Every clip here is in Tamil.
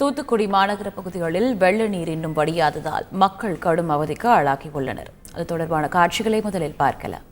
தூத்துக்குடி மாநகர பகுதிகளில் வெள்ள நீர் இன்னும் வடியாததால் மக்கள் கடும் அவதிக்கு ஆளாகியுள்ளனர். அது தொடர்பான காட்சிகளை முதலில் பார்க்கலாம்.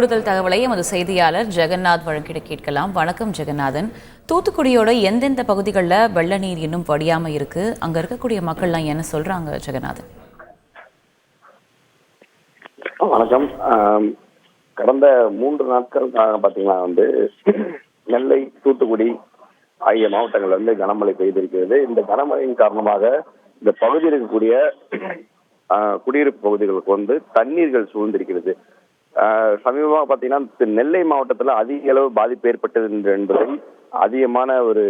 கூடுதல் தகவலை எமது செய்தியாளர் ஜெகநாத் வழங்கிட கேட்கலாம். வணக்கம் ஜெகநாதன். தூத்துக்குடியோட எந்தெந்த பகுதிகளில் வெள்ள நீர் இன்னும் வடியாம இருக்கு? அங்க இருக்கக்கூடிய மக்கள்லாம் என்ன சொல்றாங்க ஜெகநாதன்? வணக்கம். கடந்த மூன்று நாட்கள் பார்த்தீங்கன்னா வந்து நெல்லை தூத்துக்குடி ஆகிய மாவட்டங்கள்ல வந்து கனமழை பெய்திருக்கிறது. இந்த கனமழையின் காரணமாக இந்த பகுதியில் இருக்கக்கூடிய குடியிருப்பு பகுதிகளுக்கு வந்து தண்ணீர்கள் சூழ்ந்திருக்கிறது. சமீபமாக பார்த்தீங்கன்னா நெல்லை மாவட்டத்தில் அதிக அளவு பாதிப்பு ஏற்பட்டது என்பதை அதிகமான ஒரு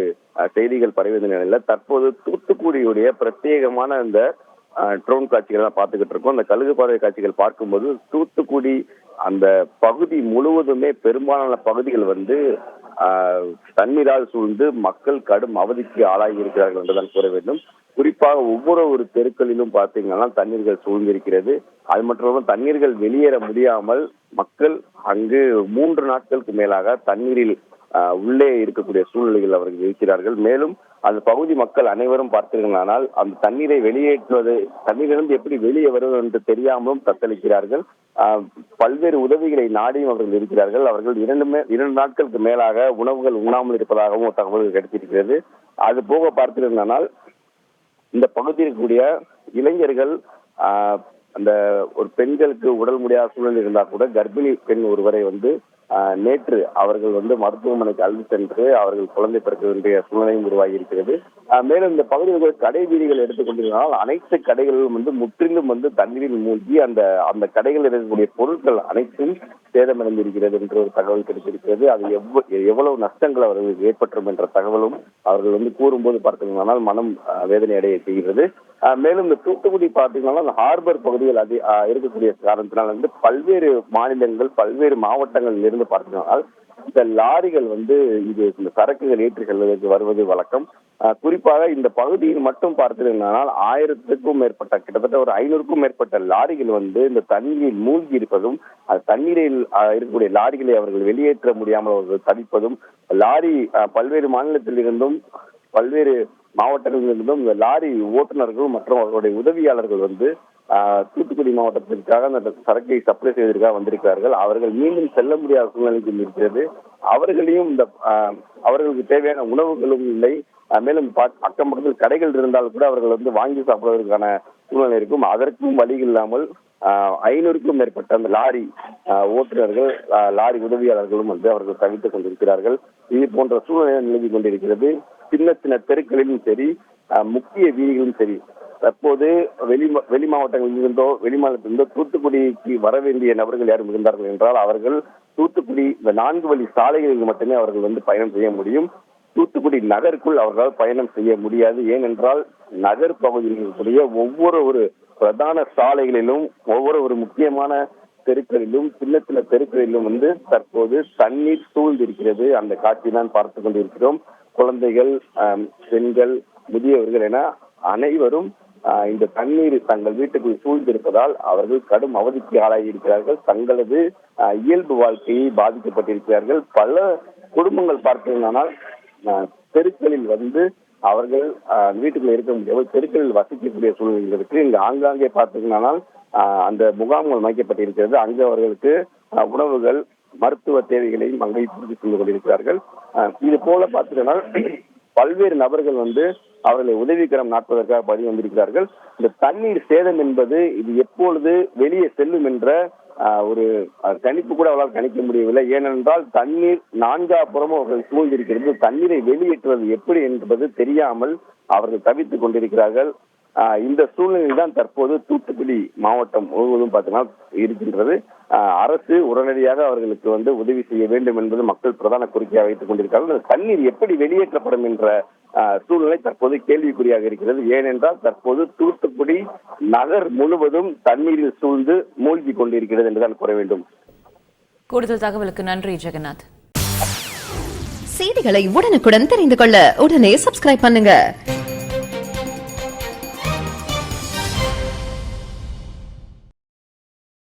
செய்திகள் பரவிய நிலையில் தற்போது தூத்துக்குடியுடைய பிரத்யேகமான இந்த ட்ரோன் காட்சிகள் எல்லாம் பார்த்துக்கிட்டு இருக்கோம். அந்த கழுகு பறவை காட்சிகள் பார்க்கும்போது தூத்துக்குடி அந்த பகுதி முழுவதுமே பெரும்பாலான பகுதிகள் வந்து தண்ணீரால் சூழ்ந்து மக்கள் கடும் அவதிக்கு ஆளாகி இருக்கிறார்கள் என்றுதான் கூற வேண்டும். குறிப்பாக ஒவ்வொரு ஒரு தெருக்களிலும் பார்த்தீங்கன்னா தண்ணீர்கள் சூழ்ந்திருக்கிறது. அது மட்டும் தண்ணீர்கள் வெளியேற முடியாமல் மக்கள் அங்கு மூன்று நாட்களுக்கு மேலாக தண்ணீரில் உள்ளே இருக்கக்கூடிய சூழ்நிலைகள் அவர்கள் இருக்கிறார்கள். மேலும் அந்த பகுதி மக்கள் அனைவரும் பார்த்தீர்களானால் அந்த தண்ணீரை வெளியேற்றுவது தண்ணீரிலிருந்து எப்படி வெளியே வருவது என்று தெரியாமலும் தத்தளிக்கிறார்கள். பல்வேறு உதவிகளை நாடியும் அவர்கள் இருக்கிறார்கள். அவர்கள் இரண்டு மே இரண்டு நாட்களுக்கு மேலாக உணவுகள் உண்ணாமல் இருப்பதாகவும் தகவல்கள் கிடைத்திருக்கிறது. அது போக பார்த்திருந்தானால் இந்த பகுதியில் இருக்கக்கூடிய இளைஞர்கள் அந்த ஒரு பெண்களுக்கு உடல் முடியாத சூழல் இருந்தா கூட கர்ப்பிணி பெண் ஒருவரை வந்து நேற்று அவர்கள் வந்து மருத்துவமனைக்கு அழைத்து சென்று அவர்கள் குழந்தை பிறக்க வேண்டிய சூழ்நிலையும் உருவாகி இருக்கிறது. மேலும் இந்த பகுதியில் கடை வீதிகள் எடுத்துக்கொண்டிருந்தால் அனைத்து கடைகளிலும் வந்து முற்றிலும் வந்து தண்ணீரில் மூழ்கி அந்த அந்த கடைகளில் இருக்கக்கூடிய பொருட்கள் அனைத்தும் சேதமடைந்திருக்கிறது என்ற ஒரு தகவல் கிடைத்திருக்கிறது. அது எவ்வ- எவ்வளவு நஷ்டங்கள் அவர்களுக்கு ஏற்பட்டுரும் என்ற தகவலும் அவர்கள் வந்து கூறும்போது பார்த்தீங்கன்னா மனம் வேதனை அடைய செய்கிறது. மேலும் இந்த தூத்துக்குடி பார்த்தீங்கன்னா அந்த ஹார்பர் பகுதிகள் அது இருக்கக்கூடிய காரணத்தினால் வந்து பல்வேறு மாநிலங்கள் பல்வேறு மாவட்டங்களில் இருந்து பார்த்தீங்கன்னா இந்த லாரிகள் வந்து இது இந்த சரக்குகள் ஏற்றி செல்வதற்கு வருவது வழக்கம். குறிப்பாக இந்த பகுதியில் மட்டும் பார்த்திருந்தனால் ஆயிரத்துக்கும் மேற்பட்ட கிட்டத்தட்ட ஒரு ஐநூறுக்கும் மேற்பட்ட லாரிகள் வந்து இந்த தண்ணீரில் மூழ்கி இருப்பதும் அது தண்ணீரில் இருக்கக்கூடிய லாரிகளை அவர்கள் வெளியேற்ற முடியாமல் அவர்கள் தவிப்பதும் லாரி பல்வேறு மாநிலத்தில் இருந்தும் பல்வேறு மாவட்டங்களிலிருந்தும் இந்த லாரி ஓட்டுநர்கள் மற்றும் அவர்களுடைய உதவியாளர்கள் வந்து ஆஹ், தூத்துக்குடி மாவட்டத்திற்காக அந்த சரக்கை சப்ளை செய்வதற்காக வந்திருக்கிறார்கள். அவர்கள் மீண்டும் செல்ல முடியாத சூழ்நிலைக்கு இருக்கிறது. அவர்களையும் இந்த ஆஹ், அவர்களுக்கு தேவையான உணவுகளும் இல்லை. மேலும் அக்கம் பக்கத்தில் கடைகள் இருந்தால் கூட அவர்கள் வந்து வாங்கி சாப்பிடுவதற்கான சூழ்நிலை இருக்கும். அதற்கும் வழி இல்லாமல் ஆஹ், ஐநூறுக்கும் மேற்பட்ட அந்த லாரி ஆஹ், ஓட்டுநர்கள் லாரி உதவியாளர்களும் வந்து அவர்கள் தவித்துக் கொண்டிருக்கிறார்கள். இது போன்ற சூழ்நிலை நிலவி கொண்டிருக்கிறது. சின்ன சின்ன தெருக்களிலும் சரி முக்கிய வீதிகளும் சரி தற்போது வெளி வெளி மாவட்டங்களில் இருந்தோ வெளி மாநிலத்திலிருந்தோ தூத்துக்குடிக்கு வர வேண்டிய நபர்கள் யாரும் இருந்தார்கள் என்றால் அவர்கள் தூத்துக்குடி இந்த நான்கு வழி சாலைகளில் மட்டுமே அவர்கள் வந்து பயணம் செய்ய முடியும். தூத்துக்குடி நகருக்குள் அவர்களால் பயணம் செய்ய முடியாது. ஏனென்றால் நகர் பகுதியில் இருக்கக்கூடிய ஒவ்வொரு ஒரு பிரதான சாலைகளிலும் ஒவ்வொரு ஒரு முக்கியமான தெருக்களிலும் சின்ன சின்ன தெருக்களிலும் வந்து தற்போது தண்ணீர் சூழ்ந்திருக்கிறது. அந்த காட்சி தான் பார்த்து கொண்டிருக்கிறோம். குழந்தைகள் பெண்கள் முதியவர்கள் என அனைவரும் இந்த தண்ணீர் தங்கள் வீட்டுக்குள் சூழ்ந்திருப்பதால் அவர்கள் கடும் அவதிக்கு ஆளாகி இருக்கிறார்கள் தங்களது இயல்பு வாழ்க்கையை பாதிக்கப்பட்டிருக்கிறார்கள். பல குடும்பங்கள் பார்த்தீங்கன்னால் தெருக்களில் வந்து அவர்கள் வீட்டுக்குள்ள இருக்க முடியாமல் தெருக்களில் வசிக்கக்கூடிய சூழ்நிலை இருக்கு. இங்கு ஆங்காங்கே பார்த்தீங்கன்னா அந்த முகாம்கள் அமைக்கப்பட்டிருக்கிறது. அங்கு அவர்களுக்கு உணவுகள் மருத்துவ தேவைகளையும் அங்கே பூர்த்தி செய்து கொண்டிருக்கிறார்கள் இது போல பார்த்தீங்கன்னா பல்வேறு நபர்கள் வந்து அவர்களை உதவிக்கரம் நாட்பதற்காக பதிவு வந்திருக்கிறார்கள். இந்த தண்ணீர் சேதம் என்பது இது எப்பொழுது வெளியே செல்லும் என்ற ஆஹ், ஒரு கணிப்பு கூட அவரால் கணிக்க முடியவில்லை. ஏனென்றால் தண்ணீர் நான்காப்புறமும் அவர்கள் சூழ்ந்திருக்கிறது. தண்ணீரை வெளியேற்றுவது எப்படி என்பது தெரியாமல் அவர்கள் தவித்துக் கொண்டிருக்கிறார்கள். ஆஹ், இந்த சூழ்நிலையில் தான் தற்போது தூத்துக்குடி மாவட்டம் முழுவதும் பார்த்தீங்கன்னா இருக்கின்றது. அரசு உடனடியாக அவர்களுக்கு வந்து உதவி செய்ய வேண்டும் என்பது மக்கள் பிரதான கோரிக்கையாக வைத்துக் கொண்டிருக்கிறார்கள். தண்ணீர் எப்படி வெளியேற்றப்படும் என்ற சூழ்நிலை தற்போது கேள்விக்குறியாக இருக்கிறது. ஏனென்றால் தற்போது தூத்துக்குடி நகர் முழுவதும் தண்ணீரில் சூழ்ந்து மூழ்கி கொண்டிருக்கிறது என்றுதான் கூற வேண்டும். கூடுதல் தகவலுக்கு நன்றி ஜெகநாத். செய்திகளை உடனுக்குடன் தெரிந்து கொள்ள உடனே சப்ஸ்கிரைப் பண்ணுங்க.